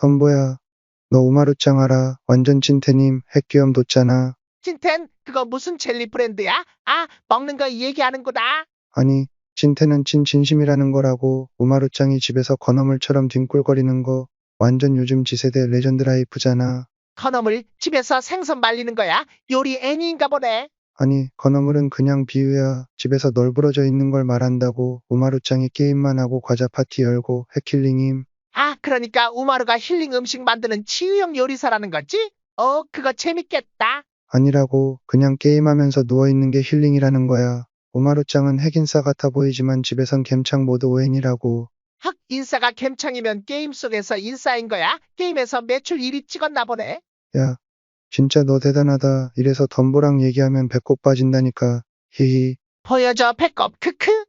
덤보야, 너 우마루짱 알아? 완전 찐태님, 핵귀염 돋잖아. 찐텐 그거 무슨 젤리 브랜드야? 아 먹는 거 얘기하는구나. 아니, 찐태는 찐 진심이라는 거라고. 우마루짱이 집에서 건어물처럼 뒹굴거리는 거. 완전 요즘 지세대 레전드 라이프잖아. 건어물 집에서 생선 말리는 거야? 요리 애니인가 보네. 아니, 건어물은 그냥 비유야. 집에서 널브러져 있는 걸 말한다고. 우마루짱이 게임만 하고 과자 파티 열고 핵킬링임. 아 그러니까 우마루가 힐링 음식 만드는 치유형 요리사라는 거지? 어 그거 재밌겠다. 아니라고. 그냥 게임하면서 누워있는 게 힐링이라는 거야. 우마루짱은 핵인싸 같아 보이지만 집에선 gem창 모드 오행이라고. 헉 인싸가 gem창이면 게임 속에서 인싸인 거야? 게임에서 매출 1위 찍었나 보네. 야, 진짜 너 대단하다. 이래서 덤보랑 얘기하면 배꼽 빠진다니까. 히히. 보여줘 배꼽 크크.